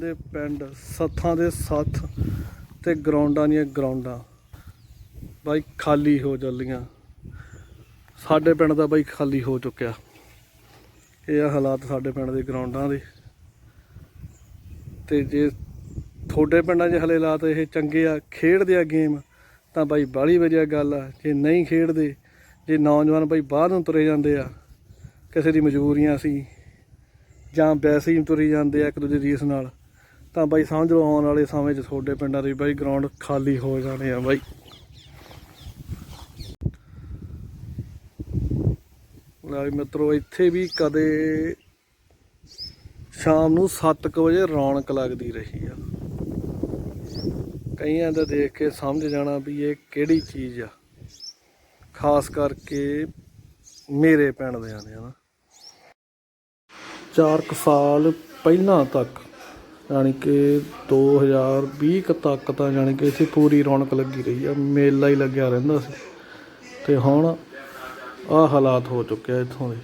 ਦੇ ਪਿੰਡ ਸੱਥਾਂ ਦੇ ਸੱਥ ਤੇ ਗਰਾਊਂਡਾਂ ਦੀਆਂ ਗਰਾਊਂਡਾਂ। ਬਾਈ ਖਾਲੀ ਹੋ ਚੱਲੀਆਂ ਸਾਡੇ ਪਿੰਡ ਦਾ ਬਾਈ ਖਾਲੀ ਹੋ ਚੁੱਕਿਆ। ਇਹ ਆ ਹਾਲਾਤ ਸਾਡੇ ਪਿੰਡ ਦੇ ਗਰਾਊਂਡਾਂ ਦੇ। ਤੇ ਜੇ ਤੁਹਾਡੇ ਪਿੰਡਾਂ 'ਚ ਹਲੇ ਹਾਲਾਤ ਇਹ ਚੰਗੇ ਆ, ਖੇਡਦੇ ਆ ਗੇਮ, ਤਾਂ ਬਾਈ ਬਾਹਲੀ ਵਧੀਆ ਗੱਲ ਆ। ਜੇ ਨਹੀਂ ਖੇਡਦੇ, ਜੇ ਨੌਜਵਾਨ ਬਾਈ ਬਾਹਰ ਨੂੰ ਤੁਰੇ ਜਾਂਦੇ ਆ, ਕਿਸੇ ਦੀ ਮਜਬੂਰੀਆਂ ਸੀ, ਜਾਂ ਵੈਸੇ ਹੀ ਤੁਰੀ ਜਾਂਦੇ ਆ ਇੱਕ ਦੂਜੇ ਰੀਸ ਨਾਲ ਤਾਂ ਬਾਈ ਸਮਝ ਲਓ ਆਉਣ ਵਾਲੇ ਸਮੇਂ 'ਚ ਤੁਹਾਡੇ ਪਿੰਡਾਂ ਦੇ ਬਾਈ ਗਰਾਊਂਡ ਖਾਲੀ ਹੋ ਜਾਣੇ ਆ ਬਾਈ। ਲੈ ਮਿੱਤਰੋ, ਇੱਥੇ ਵੀ ਕਦੇ ਸ਼ਾਮ ਨੂੰ 7:00 ਵਜੇ ਰੌਣਕ ਲੱਗਦੀ ਰਹੀ ਆ। ਕਈਆਂ ਦਾ ਦੇਖ ਕੇ ਸਮਝ ਜਾਣਾ ਵੀ ਇਹ ਕਿਹੜੀ ਚੀਜ਼ ਆ। ਖਾਸ ਕਰਕੇ ਮੇਰੇ ਪਿੰਡ ਦੇ ਆਨੇ ਹਨਾ ਚਾਰ ਕੁ ਸਾਲ ਪਹਿਲਾਂ ਤੱਕ ਯਾਨੀ ਕਿ 2020 ਕੁ ਤੱਕ ਤਾਂ ਯਾਨੀ ਕਿ ਇੱਥੇ ਪੂਰੀ ਰੌਣਕ ਲੱਗੀ ਰਹੀ ਆ ਮੇਲਾ ਹੀ ਲੱਗਿਆ ਰਹਿੰਦਾ ਸੀ। ਤੇ ਹੁਣ ਆਹ ਹਾਲਾਤ ਹੋ ਚੁੱਕੇ ਆ ਇੱਥੋਂ ਦੇ।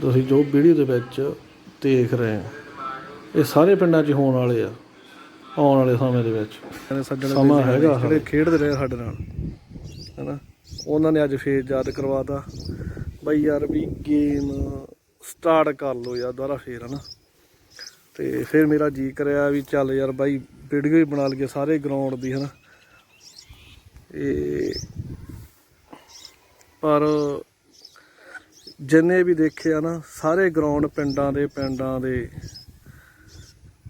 ਤੁਸੀਂ ਜੋ ਵੀਡੀਓ ਦੇ ਵਿੱਚ ਦੇਖ ਰਹੇ ਆ ਇਹ ਸਾਰੇ ਪਿੰਡਾਂ 'ਚ ਹੋਣ ਵਾਲੇ ਆ ਆਉਣ ਵਾਲੇ ਸਮੇਂ ਦੇ ਵਿੱਚ। ਸਮਾਂ ਹੈਗਾ ਜਿਹੜੇ ਖੇਡਦੇ ਰਹੇ ਸਾਡੇ ਨਾਲ ਹੈਨਾ? ਉਹਨਾਂ ਨੇ ਅੱਜ ਫੇਰ ਯਾਦ ਕਰਵਾਤਾ ਬਈ ਯਾਰ ਵੀ ਗੇਮ ਸਟਾਰਟ ਕਰ ਲਓ ਯਾਰ ਦੁਬਾਰਾ ਫੇਰ ਹਨਾ? ਤੇ ਫਿਰ ਮੇਰਾ ਜੀ ਕਰਿਆ ਵੀ ਚੱਲ ਯਾਰ ਬਾਈ ਵੀਡੀਓ ਹੀ ਬਣਾ ਲਈਏ ਸਾਰੇ ਗਰਾਊਂਡ ਦੀ, ਹਨਾ। ਇਹ ਪਰ ਜਿੰਨੇ ਵੀ ਦੇਖਿਆ ਨਾ, ਸਾਰੇ ਗਰਾਊਂਡ ਪਿੰਡਾਂ ਦੇ ਪਿੰਡਾਂ ਦੇ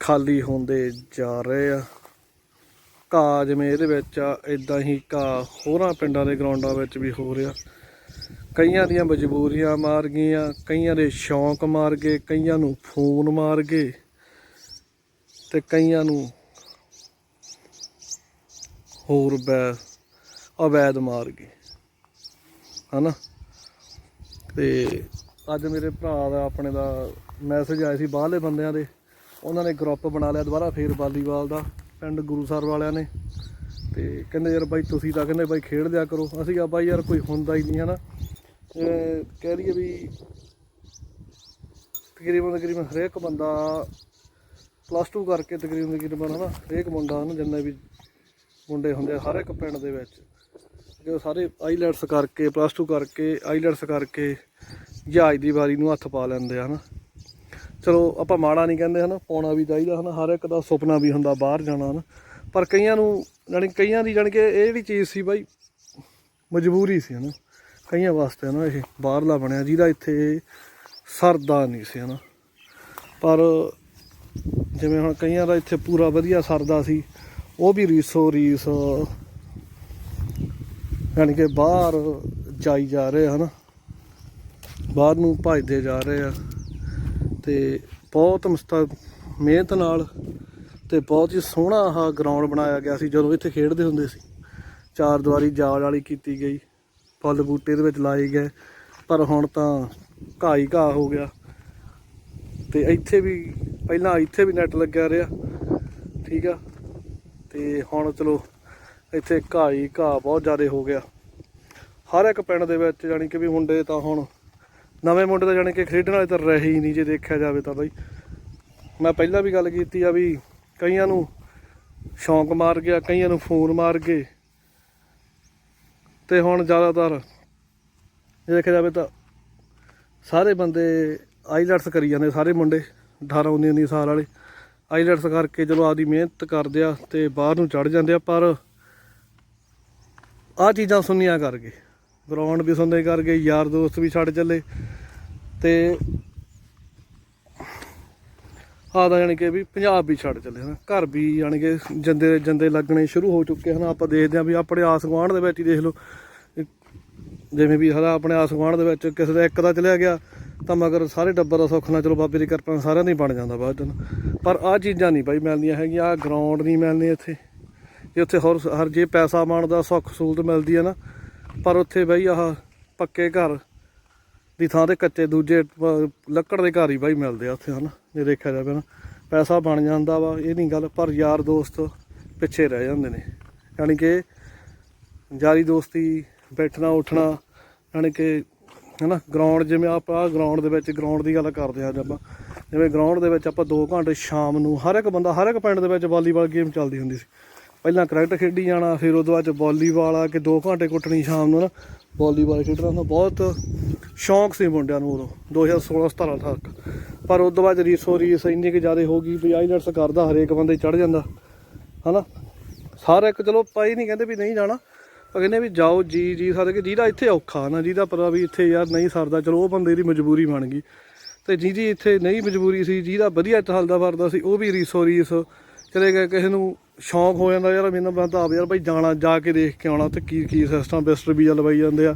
ਖਾਲੀ ਹੁੰਦੇ ਜਾ ਰਹੇ ਆ। ਘਾਹ ਜਿਵੇਂ ਇਹਦੇ ਵਿੱਚ ਆ ਇਦਾਂ ਹੀ ਘਾਹ ਹੋਰਾਂ ਪਿੰਡਾਂ ਦੇ ਗਰਾਊਂਡਾਂ ਵਿੱਚ ਵੀ ਹੋ ਰਿਹਾ। ਕਈਆਂ ਦੀਆਂ ਮਜਬੂਰੀਆਂ ਮਾਰ ਗਈਆਂ, ਕਈਆਂ ਦੇ ਸ਼ੌਂਕ ਮਾਰ ਗਏ, ਕਈਆਂ ਨੂੰ ਫੋਨ ਮਾਰ ਗਏ। ਤੇ ਕਈਆਂ ਨੂੰ ਹੋਰ ਬੈ ਅਵੈਧ ਮਾਰ ਗਏ। ਹਨਾ? ਤੇ ਅੱਜ ਮੇਰੇ ਭਰਾ ਦਾ ਆਪਣੇ ਦਾ ਮੈਸੇਜ ਆਇਆ ਸੀ ਬਾਹਰਲੇ ਬੰਦਿਆਂ ਦੇ। ਉਹਨਾਂ ਨੇ ਗਰੁੱਪ ਬਣਾ ਲਿਆ ਦੁਬਾਰਾ ਫੇਰ ਵਾਲੀਬਾਲ ਦਾ, ਪਿੰਡ ਗੁਰੂਸਰ ਵਾਲਿਆਂ ਨੇ। ਤੇ ਕਹਿੰਦੇ ਯਾਰ ਬਾਈ ਤੁਸੀਂ ਤਾਂ ਕਹਿੰਦੇ ਬਾਈ ਖੇਡ ਲਿਆ ਕਰੋ। ਅਸੀਂ ਆ ਬਾਈ ਯਾਰ ਕੋਈ ਹੁੰਦਾ ਹੀ ਨਹੀਂ, ਹਨਾ? ਇਹ ਕਹਿ ਲਈਏ ਵੀ ਤਕਰੀਬਨ ਤਕਰੀਬਨ ਹਰੇਕ ਬੰਦਾ ਪਲੱਸ 2 ਕਰਕੇ ਤਕਰੀਬਨ ਤਕਰੀਬਨ ਹਨਾ ਹਰੇਕ ਮੁੰਡਾ ਹਨ ਜਿੰਨੇ ਵੀ ਮੁੰਡੇ ਹੁੰਦੇ ਆ, ਹਰ ਇੱਕ ਪਿੰਡ ਦੇ ਵਿੱਚ। ਜੋ ਸਾਰੇ ਆਈਲੈਟਸ ਕਰਕੇ ਪਲੱਸ 2 ਕਰਕੇ ਆਈਲੈਟਸ ਕਰਕੇ ਜਹਾਜ਼ ਦੀ ਵਾਰੀ ਨੂੰ ਹੱਥ ਪਾ ਲੈਂਦੇ ਆ ਹਨਾ। ਚਲੋ ਆਪਾਂ ਮਾੜਾ ਨਹੀਂ ਕਹਿੰਦੇ ਹਨ ਪਾਉਣਾ ਵੀ ਚਾਹੀਦਾ ਹਨਾ ਹਰ ਇੱਕ ਦਾ ਸੁਪਨਾ ਵੀ ਹੁੰਦਾ ਬਾਹਰ ਜਾਣਾ ਹਨਾ। ਪਰ ਕਈਆਂ ਨੂੰ ਜਾਣੀ ਕਈਆਂ ਦੀ ਜਾਣੀ ਕਿ ਇਹ ਜਿਹੜੀ ਚੀਜ਼ ਸੀ ਬਾਈ ਮਜਬੂਰੀ ਸੀ ਹਨਾ। ਕਈਆਂ ਵਾਸਤੇ ਨਾ ਇਹ ਬਾਹਰਲਾ ਬਣਿਆ ਜਿਹਦਾ ਇੱਥੇ ਸਰਦਾ ਨਹੀਂ ਸੀ ਹਨਾ। ਪਰ ਜਿਵੇਂ ਹੁਣ ਕਈਆਂ ਦਾ ਇੱਥੇ ਪੂਰਾ ਵਧੀਆ ਸਰਦਾ ਸੀ, ਉਹ ਵੀ ਰੀਸੋ ਰੀਸ, ਯਾਨੀ ਕਿ ਬਾਹਰ ਜਾਈ ਜਾ ਰਹੇ ਹਨ, ਬਾਹਰ ਨੂੰ ਭਜਦੇ ਜਾ ਰਹੇ ਆ, ਤੇ ਬਹੁਤ ਮਸਤਾ, ਮਿਹਨਤ ਨਾਲ ਤੇ ਬਹੁਤ ਹੀ ਸੋਹਣਾ ਆਹ ਗਰਾਊਂਡ ਬਣਾਇਆ ਗਿਆ ਸੀ, ਜਦੋਂ ਇੱਥੇ ਖੇਡਦੇ ਹੁੰਦੇ ਸੀ। ਚਾਰ ਦੀਵਾਰੀ ਜਾਲ ਵਾਲੀ ਕੀਤੀ ਗਈ ਫੁੱਲ ਬੂਟੇ ਦੇ ਵਿੱਚ ਲਾਏ ਗਏ, ਪਰ ਹੁਣ ਤਾਂ ਘਾਹ ਹੀ ਘਾਹ ਹੋ ਗਿਆ। ਤੇ ਇੱਥੇ ਵੀ ਪਹਿਲਾਂ ਇੱਥੇ ਵੀ ਨੈਟ ਲੱਗਿਆ ਰਿਹਾ, ਠੀਕ ਆ? ਤੇ ਹੁਣ ਚਲੋ ਇੱਥੇ ਘਾਹ ਹੀ ਘਾਹ ਬਹੁਤ ਜ਼ਿਆਦਾ ਹੋ ਗਿਆ। ਹਰ ਇੱਕ ਪਿੰਡ ਦੇ ਵਿੱਚ ਜਾਣੀ ਕਿ ਵੀ ਮੁੰਡੇ ਤਾਂ ਹੁਣ ਨਵੇਂ ਮੁੰਡੇ ਤਾਂ ਜਾਣੀ ਕਿ ਖੇਡਣ ਵਾਲੇ ਤਾਂ ਰਹੇ ਹੀ ਨਹੀਂ ਜੇ ਦੇਖਿਆ ਜਾਵੇ ਤਾਂ ਬਈ। ਮੈਂ ਪਹਿਲਾਂ ਵੀ ਗੱਲ ਕੀਤੀ ਆ ਵੀ ਕਈਆਂ ਨੂੰ ਸ਼ੌਂਕ ਮਾਰ ਗਿਆ, ਕਈਆਂ ਨੂੰ ਫੋਨ ਮਾਰ ਗਏ। ਤੇ ਹੁਣ ਜ਼ਿਆਦਾਤਰ ਜੇ ਦੇਖਿਆ ਜਾਵੇ ਤਾਂ ਸਾਰੇ ਬੰਦੇ ਆਈਲੈਟਸ ਕਰੀ ਜਾਂਦੇ ਸਾਰੇ ਮੁੰਡੇ। 18 19 19 ਸਾਲ ਵਾਲੇ। ਆਈਲੈਟਸ ਕਰਕੇ ਚਲੋ ਆਪਦੀ ਮਿਹਨਤ ਕਰਦੇ ਆ ਤੇ ਬਾਹਰ ਨੂੰ ਚੜ ਜਾਂਦੇ ਆ, ਪਰ ਆ ਚੀਜ਼ਾਂ ਸੁਣਨੀਆਂ ਕਰ ਗਏ ਗਰਾਊਂਡ ਵੀ ਸੁਣਦੇ ਕਰ ਗਏ ਯਾਰ ਦੋਸਤ ਵੀ ਛੱਡ ਚੱਲੇ ਤੇ ਆਦਾ ਜਾਣੀ ਕਿ ਵੀ ਪੰਜਾਬ ਵੀ ਛੱਡ ਚੱਲੇ ਹਨ। ਘਰ ਵੀ ਜਾਣੀ ਕਿ ਜੰਦੇ ਜੰਦੇ ਲੱਗਣੇ ਸ਼ੁਰੂ ਹੋ ਚੁੱਕੇ ਹਨ। ਆਪਾਂ ਦੇਖਦੇ ਹਾਂ ਵੀ ਆਪਣੇ ਆਸ ਗੁਆਂਢ ਦੇ ਵਿੱਚ ਹੀ ਦੇਖ ਲਓ। ਜਿਵੇਂ ਵੀ ਹਦਾ ਆਪਣੇ ਆਸ ਗੁਆਂਢ ਦੇ ਵਿੱਚ ਕਿਸੇ ਦਾ ਇੱਕ ਦਾ ਚਲਿਆ ਗਿਆ, ਤਾਂ ਮਗਰ ਸਾਰੇ ਡੱਬਰ ਦਾ ਸੁੱਖ ਨਾਲ ਚਲੋ ਬਾਬੇ ਦੀ ਕਿਰਪਾ ਨਾਲ ਸਾਰਿਆਂ ਦਾ ਹੀ ਬਣ ਜਾਂਦਾ ਬਾਅਦ ਚ। ਪਰ ਆਹ ਚੀਜ਼ਾਂ ਨਹੀਂ ਬਾਈ ਮਿਲਦੀਆਂ ਹੈਗੀਆਂ, ਆਹ ਗਰਾਊਂਡ ਨਹੀਂ ਮਿਲਨੇ ਇੱਥੇ। ਜੇ ਉੱਥੇ ਹੋਰ ਹਰ ਜੇ ਪੈਸਾ ਮਾਣ ਦਾ ਸੁੱਖ ਸਹੂਲਤ ਮਿਲਦੀ ਹੈ ਨਾ, ਪਰ ਉੱਥੇ ਬਈ ਆਹ ਪੱਕੇ ਘਰ ਦੀ ਥਾਂ ਤੇ ਕੱਚੇ ਦੂਜੇ ਲੱਕੜ ਦੇ ਘਰ ਹੀ ਬਾਈ ਮਿਲਦੇ ਆ ਉੱਥੇ, ਹਨਾ, ਜੇ ਦੇਖਿਆ ਜਾਵੇ ਨਾ। ਪੈਸਾ ਬਣ ਜਾਂਦਾ ਵਾ, ਇਹ ਨਹੀਂ ਗੱਲ, ਪਰ ਯਾਰ ਦੋਸਤ ਪਿੱਛੇ ਰਹਿ ਜਾਂਦੇ ਨੇ। ਯਾਨੀ ਕਿ ਯਾਰੀ ਦੋਸਤੀ ਬੈਠਣਾ, ਉੱਠਣਾ, ਯਾਨੀ ਕਿ ਹਨਾ ਗਰਾਊਂਡ ਜਿਵੇਂ ਆਪਾਂ ਗਰਾਊਂਡ ਦੇ ਵਿੱਚ ਗਰਾਊਂਡ ਦੀ ਗੱਲ ਕਰਦੇ ਹਾਂ ਅੱਜ ਆਪਾਂ। ਜਿਵੇਂ ਗਰਾਊਂਡ ਦੇ ਵਿੱਚ ਆਪਾਂ 2 ਘੰਟੇ ਸ਼ਾਮ ਨੂੰ ਹਰ ਇੱਕ ਬੰਦਾ, ਹਰ ਇੱਕ ਪਿੰਡ ਦੇ ਵਿੱਚ ਵਾਲੀਬਾਲ ਗੇਮ ਚੱਲਦੀ ਹੁੰਦੀ ਸੀ। ਪਹਿਲਾਂ ਕ੍ਰਿਕਟ ਖੇਡੀ ਜਾਣਾ, ਫਿਰ ਉਹਦੇ ਬਾਅਦ ਚ ਵਾਲੀਬਾਲ ਆ ਕੇ 2 ਘੰਟੇ ਕੁੱਟਣੀ ਸ਼ਾਮ ਨੂੰ ਨਾ, ਵਾਲੀਬਾਲ ਖੇਡਣਾ ਦਾ ਬਹੁਤ ਸ਼ੌਂਕ ਸੀ ਮੁੰਡਿਆਂ ਨੂੰ ਉਦੋਂ 2016 17 ਤੱਕ ਪਰ ਉਦੋਂ ਬਾਅਦ ਰੀਸੋ ਰੀਸ ਇੰਨੀ ਕਿ ਜ਼ਿਆਦਾ ਹੋ ਗਈ ਵੀ ਆਈਲੈਟਸ ਕਰਦਾ, ਹਰੇਕ ਬੰਦੇ ਚੜ ਜਾਂਦਾ। ਹਨਾ? ਸਾਰਾ ਇੱਕ, ਚਲੋ ਪਾਈ ਨਹੀਂ ਕਹਿੰਦੇ ਵੀ ਨਹੀਂ ਜਾਣਾ ਪਰ ਕਹਿੰਦੇ ਵੀ ਜਾਓ ਜੀ ਜੀ ਸਾਡੇ ਕਿ ਜਿਹਦਾ ਇੱਥੇ ਔਖਾ ਨਾ ਜਿਹਦਾ ਪਤਾ ਵੀ ਇੱਥੇ ਯਾਰ ਨਹੀਂ ਸਰਦਾ, ਚਲੋ ਉਹ ਬੰਦੇ ਦੀ ਮਜਬੂਰੀ ਬਣ ਗਈ। ਤੇ ਜਿਹਦੀ ਇੱਥੇ ਨਹੀਂ ਮਜਬੂਰੀ ਸੀ ਜਿਹਦਾ ਵਧੀਆ ਚੱਲਦਾ ਵਰਦਾ ਸੀ, ਉਹ ਵੀ ਰੀਸੋ ਰੀਸ। ਚਲੇ ਗਏ, ਕਿਸੇ ਨੂੰ ਸ਼ੌਂਕ ਹੋ ਜਾਂਦਾ, ਯਾਰ ਮੈਨੂੰ ਬੰਦਾ ਆਪ ਯਾਰ ਭਾਈ ਜਾਣਾ, ਜਾ ਕੇ ਦੇਖ ਕੇ ਆਉਣਾ ਤੇ ਕੀ ਕੀ ਸਿਸਟਮ ਬਿਸਟਰ ਵੀਜ਼ਾ ਲਵਾਈ ਜਾਂਦੇ ਆ।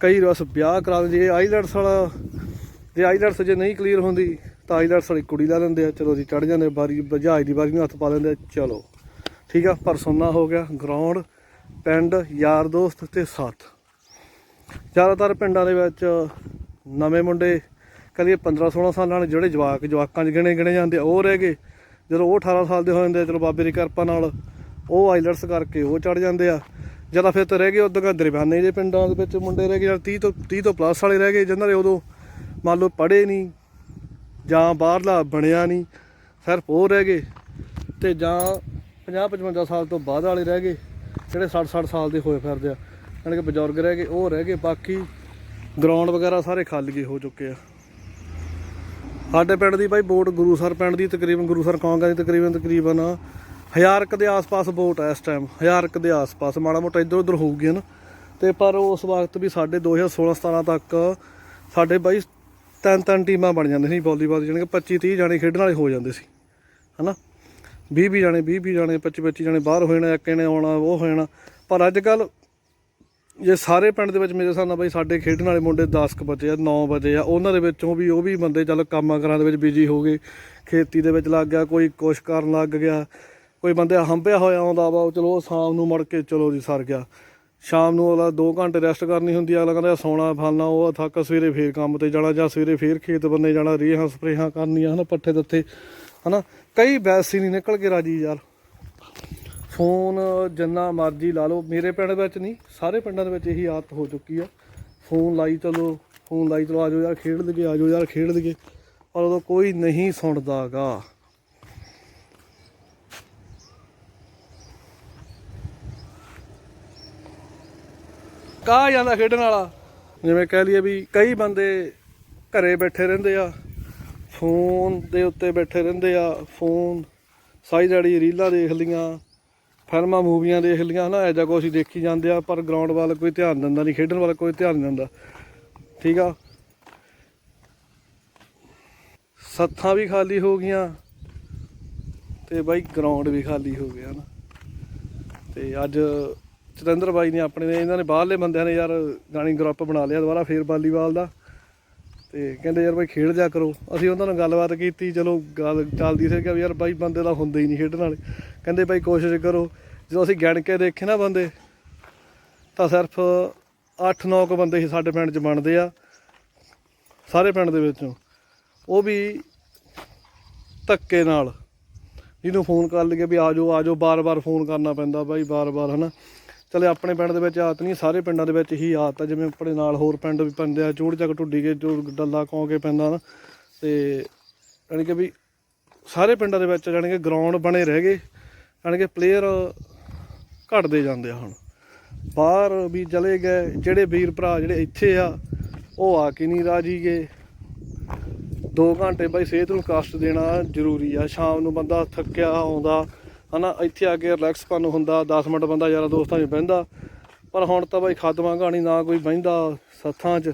ਕਈ ਬਸ ਵਿਆਹ ਕਰਾ ਦਿੰਦੇ, ਜੇ ਆਈਲੈਟਸ ਵਾਲਾ, ਜੇ ਆਈਲੈਟਸ ਜੇ ਨਹੀਂ ਕਲੀਅਰ ਹੁੰਦੀ, ਤਾਂ ਆਈਲੈਟਸ ਵਾਲੀ ਕੁੜੀ ਲਾ ਲੈਂਦੇ ਆ, ਚਲੋ ਜੀ ਚੜ ਜਾਂਦੇ, ਬਾਰੀ ਜਹਾਜ਼ ਦੀ ਬਾਰੀ ਨੂੰ ਹੱਥ ਪਾ ਲੈਂਦੇ ਆ, ਚਲੋ। ਠੀਕ ਆ, ਪਰ ਸੁਣਨਾ ਹੋ ਗਿਆ ਗਰਾਊਂਡ ਪਿੰਡ ਯਾਰ ਦੋਸਤ ਤੇ ਸਾਥ। ਜ਼ਿਆਦਾਤਰ ਪਿੰਡਾਂ ਦੇ ਵਿੱਚ ਨਵੇਂ ਮੁੰਡੇ ਕਦੀ 15 16 ਸਾਲਾਂ ਦੇ ਜਿਹੜੇ ਜਵਾਕ, ਜਵਾਕਾਂ 'ਚ ਗਿਣੇ ਗਿਣੇ ਜਾਂਦੇ ਆ, ਉਹ ਰਹਿ ਗਏ। ਜਦੋਂ ਉਹ 18 ਸਾਲ ਦੇ ਹੋ ਜਾਂਦੇ ਆ, ਚਲੋ ਬਾਬੇ ਦੀ ਕਿਰਪਾ ਨਾਲ ਉਹ ਆਈਲਟਸ ਕਰਕੇ ਉਹ ਚੜ ਜਾਂਦੇ ਆ। ਜਦੋਂ ਫਿਰ ਤਾਂ ਰਹਿ ਗਏ ਉਦੋਂ ਦਰਮਿਆਨੇ ਦੇ ਪਿੰਡਾਂ ਦੇ ਵਿੱਚ ਮੁੰਡੇ ਰਹਿ ਗਏ, ਜਾਂ 30 ਤੋਂ 30 ਤੋਂ ਪਲੱਸ ਵਾਲੇ ਰਹਿ ਗਏ, ਜਿਨ੍ਹਾਂ ਦੇ ਉਦੋਂ ਮੰਨ ਲਓ ਪੜ੍ਹੇ ਨਹੀਂ ਜਾਂ ਬਾਹਰਲਾ ਬਣਿਆ ਨਹੀਂ ਸਿਰਫ ਉਹ ਰਹਿ ਗਏ। ਤੇ ਜਾਂ 50 55 ਸਾਲ ਤੋਂ ਬਾਅਦ ਵਾਲੇ ਰਹਿ ਗਏ। ਜਿਹੜੇ 60 60 ਸਾਲ ਦੇ ਹੋਏ ਫਿਰਦੇ ਆ। ਯਾਨੀ ਕਿ ਬਜ਼ੁਰਗ ਰਹਿ ਗਏ, ਉਹ ਰਹਿ ਗਏ, ਬਾਕੀ ਗਰਾਊਂਡ ਵਗੈਰਾ ਸਾਰੇ ਖਾਲੀ ਹੋ ਚੁੱਕੇ ਆ। ਸਾਡੇ ਪਿੰਡ ਦੀ ਬਾਈ ਵੋਟ ਗੁਰੂਸਰ ਪਿੰਡ ਦੀ ਤਕਰੀਬਨ ਗੁਰੂਸਰ ਕੌਂਗਾ ਦੀ ਤਕਰੀਬਨ ਤਕਰੀਬਨ ਹਜ਼ਾਰ ਕੁ ਦੇ ਆਸ-ਪਾਸ ਵੋਟ ਆ ਇਸ ਟਾਈਮ ਹਜ਼ਾਰ ਕੁ ਦੇ ਆਸ-ਪਾਸ, ਮਾੜਾ ਮੋਟਾ ਇੱਧਰ ਉੱਧਰ ਹੋਊਗੀ ਨਾ ਤੇ ਪਰ ਉਸ ਵਕਤ ਵੀ ਸਾਡੇ 2016 17 ਤੱਕ ਸਾਡੇ ਬਾਈ ਤਿੰਨ ਤਿੰਨ ਟੀਮਾਂ ਬਣ ਜਾਂਦੀਆਂ ਸੀ ਵਾਲੀਬਾਲ ਦੀ ਜਾਣੀ ਕਿ 25 30 ਜਾਣੇ ਖੇਡਣ ਵਾਲੇ ਹੋ ਜਾਂਦੇ ਸੀ, ਹਨਾ। 20 20 ਜਾਣੇ 20 20 ਜਾਣੇ 25 25 ਜਾਣੇ ਬਾਹਰ ਹੋ ਜਾਣਾ, ਇੱਕ ਨੇ ਆਉਣਾ, ਉਹ ਹੋ ਜਾਣਾ। ਪਰ ਅੱਜ ਕੱਲ ਜੇ ਸਾਰੇ ਪਿੰਡ ਦੇ ਵਿੱਚ ਮੇਰੇ ਹਿਸਾਬ ਨਾਲ ਬਈ ਸਾਡੇ ਖੇਡਣ ਵਾਲੇ ਮੁੰਡੇ 10 ਕੁ ਬਚੇ ਆ 9 ਬਚੇ ਆ, ਉਹਨਾਂ ਦੇ ਵਿੱਚੋਂ ਵੀ ਉਹ ਵੀ ਬੰਦੇ ਚੱਲ ਕੰਮਾਂ ਕਰਾਂ ਦੇ ਵਿੱਚ ਬਿਜ਼ੀ ਹੋ ਗਏ। ਖੇਤੀ ਦੇ ਵਿੱਚ ਲੱਗ ਗਿਆ, ਕੋਈ ਕੁਛ ਕਰਨ ਲੱਗ ਗਿਆ, ਕੋਈ ਬੰਦੇ ਹੰਭਿਆ ਹੋਇਆ ਆਉਂਦਾ ਵਾ, ਉਹ ਚਲੋ ਉਹ ਸ਼ਾਮ ਨੂੰ ਮੁੜ ਕੇ ਚਲੋ ਜੀ ਸਰ ਗਿਆ। ਸ਼ਾਮ ਨੂੰ ਉਹਦਾ 2 ਘੰਟੇ ਰੈਸਟ ਕਰਨੀ ਹੁੰਦੀ ਆ, ਅਗਲਾ ਕਹਿੰਦਾ ਸੌਣਾ ਫਾਲਣਾ, ਉਹ ਥੱਕ ਸਵੇਰੇ ਫੇਰ ਕੰਮ ਤੇ ਜਾਣਾ ਜਾਂ ਸਵੇਰੇ ਫੇਰ ਖੇਤ ਬੰਨੇ ਜਾਣਾ, ਰੇਹਾਂ ਸਪਰੇਹਾਂ ਕਰਨੀਆਂ ਹਨਾ, ਪੱਠੇ ਦਿੱਤੇ, ਹਨਾ। ਕਈ ਵੈਸੇ ਨਹੀਂ ਨਿਕਲ ਕੇ ਰਾਜੀ ਯਾਰ। ਫੋਨ ਜਿੰਨਾ ਮਰਜ਼ੀ ਲਾ ਲਓ, ਮੇਰੇ ਪਿੰਡ ਵਿੱਚ ਨਹੀਂ, ਸਾਰੇ ਪਿੰਡਾਂ ਦੇ ਵਿੱਚ ਇਹੀ ਆਦਤ ਹੋ ਚੁੱਕੀ ਆ। ਫੋਨ ਲਾਈ ਚਲੋ, ਫੋਨ ਲਾਈ ਚਲੋ ਆਜੋ ਯਾਰ, ਖੇਡ ਲਈਏ ਆਜੋ ਯਾਰ, ਖੇਡ ਲਈਏ। ਪਰ ਉਦੋਂ ਕੋਈ ਨਹੀਂ ਸੁਣਦਾਗਾ ਕਾ ਜਾਂਦਾ ਖੇਡਣ ਵਾਲਾ? ਜਿਵੇਂ ਕਹਿ ਲਈਏ ਵੀ ਕਈ ਬੰਦੇ ਘਰੇ ਬੈਠੇ ਰਹਿੰਦੇ ਆ। ਫੋਨ ਦੇ ਉੱਤੇ ਬੈਠੇ ਰਹਿੰਦੇ ਆ, ਫੋਨ ਸਾਈ ਦਿਹਾੜੀ ਰੀਲਾਂ ਦੇਖ ਲੀਆਂ, ਫਿਲਮਾਂ, ਮੂਵੀਆਂ ਦੇਖ ਲੀਆਂ, ਹਨਾ ਐਜਾ ਕੁਛ ਹੀ ਦੇਖੀ ਜਾਂਦੇ ਆ, ਪਰ ਗਰਾਊਂਡ ਵੱਲ ਕੋਈ ਧਿਆਨ ਦਿੰਦਾ ਨਹੀਂ, ਖੇਡਣ ਵੱਲ ਕੋਈ ਧਿਆਨ ਨਹੀਂ ਦਿੰਦਾ, ਠੀਕ ਆ? ਸੱਥਾਂ ਵੀ ਖਾਲੀ ਹੋ ਗਈਆਂ ਤੇ ਬਾਈ ਗਰਾਊਂਡ ਵੀ ਖਾਲੀ ਹੋ ਗਿਆ ਨਾ। ਤੇ ਅੱਜ ਚਤਿੰਦਰ ਬਾਈ ਨੇ ਆਪਣੇ ਨੇ ਇਹਨਾਂ ਨੇ ਬਾਹਰਲੇ ਬੰਦਿਆਂ ਨੇ ਯਾਰ ਗਾਣੀ ਗਰੁੱਪ ਬਣਾ ਲਿਆ ਦੁਬਾਰਾ ਫੇਰ ਵਾਲੀਬਾਲ ਦਾ। ਤੇ ਕਹਿੰਦੇ ਯਾਰ ਬਾਈ ਖੇਡ ਜਾ ਕਰੋ। ਅਸੀਂ ਉਹਨਾਂ ਨਾਲ ਗੱਲਬਾਤ ਕੀਤੀ, ਚਲੋ ਗੱਲ ਚੱਲਦੀ ਸੀ ਕਿ ਯਾਰ ਬਾਈ ਬੰਦੇ ਦਾ ਹੁੰਦੇ ਹੀ ਨਹੀਂ ਖੇਡਣ ਵਾਲੇ। ਕਹਿੰਦੇ ਬਾਈ ਕੋਸ਼ਿਸ਼ ਕਰੋ, ਜਦੋਂ ਅਸੀਂ ਗਿਣ ਕੇ ਦੇਖੇ ਨਾ ਬੰਦੇ, ਤਾਂ ਸਿਰਫ 8-9 ਕੁ ਬੰਦੇ ਹੀ ਸਾਡੇ ਪਿੰਡ 'ਚ ਬਣਦੇ ਆ, ਸਾਰੇ ਪਿੰਡ ਦੇ ਵਿੱਚੋਂ। ਉਹ ਵੀ ਧੱਕੇ ਨਾਲ। ਜਿਹਨੂੰ ਫੋਨ ਕਰ ਲਈਏ ਵੀ ਆਜੋ ਆਜੋ ਬਾਰ-ਬਾਰ ਫੋਨ ਕਰਨਾ ਪੈਂਦਾ ਬਾਈ, ਬਾਰ-ਬਾਰ, ਹਨਾ? ਚਲੇ ਆਪਣੇ ਪਿੰਡ ਦੇ ਵਿੱਚ ਆਦਤ ਨਹੀਂ, ਸਾਰੇ ਪਿੰਡਾਂ ਦੇ ਵਿੱਚ ਹੀ ਆਦਤ ਆ, ਜਿਵੇਂ ਆਪਣੇ ਨਾਲ ਹੋਰ ਪਿੰਡ ਵੀ ਪੈਂਦੇ ਆ, ਚੂੜ ਚੱਕ ਢੁੱਡੀ ਕੇ ਜੋ ਡੱਲਾ ਕੌਂ ਕੇ ਪੈਂਦਾ ਨਾ, ਤੇ ਯਾਨੀ ਕਿ ਵੀ ਸਾਰੇ ਪਿੰਡਾਂ ਦੇ ਵਿੱਚ ਜਾਣੀ ਕਿ ਗਰਾਊਂਡ ਬਣੇ ਰਹਿ ਗਏ, ਯਾਨੀ ਕਿ ਪਲੇਅਰ ਘਟਦੇ ਜਾਂਦੇ ਆ ਹੁਣ। ਬਾਹਰ ਵੀ ਚਲੇ ਗਏ, ਜਿਹੜੇ ਵੀਰ ਭਰਾ ਜਿਹੜੇ ਇੱਥੇ ਆ, ਉਹ ਆ ਕੇ ਨਹੀਂ ਰਾਜੀ ਗਏ। 2 ਘੰਟੇ ਬਾਈ ਸਿਹਤ ਨੂੰ ਕਸ਼ਟ ਦੇਣਾ ਜ਼ਰੂਰੀ ਆ, ਸ਼ਾਮ ਨੂੰ ਬੰਦਾ ਥੱਕਿਆ, ਆਉਂਦਾ ਹਨਾ, ਇੱਥੇ ਆ ਕੇ ਰਿਲੈਕਸ ਕਰਨ ਹੁੰਦਾ 10 ਮਿੰਟ ਬੰਦਾ ਯਾਰਾਂ ਦੋਸਤਾਂ 'ਚ ਬਹਿੰਦਾ। ਪਰ ਹੁਣ ਤਾਂ ਬਾਈ ਖਾਦਮਾ ਕਹਾਣੀ ਨਾ ਕੋਈ ਬਹਿੰਦਾ ਸੱਥਾਂ 'ਚ,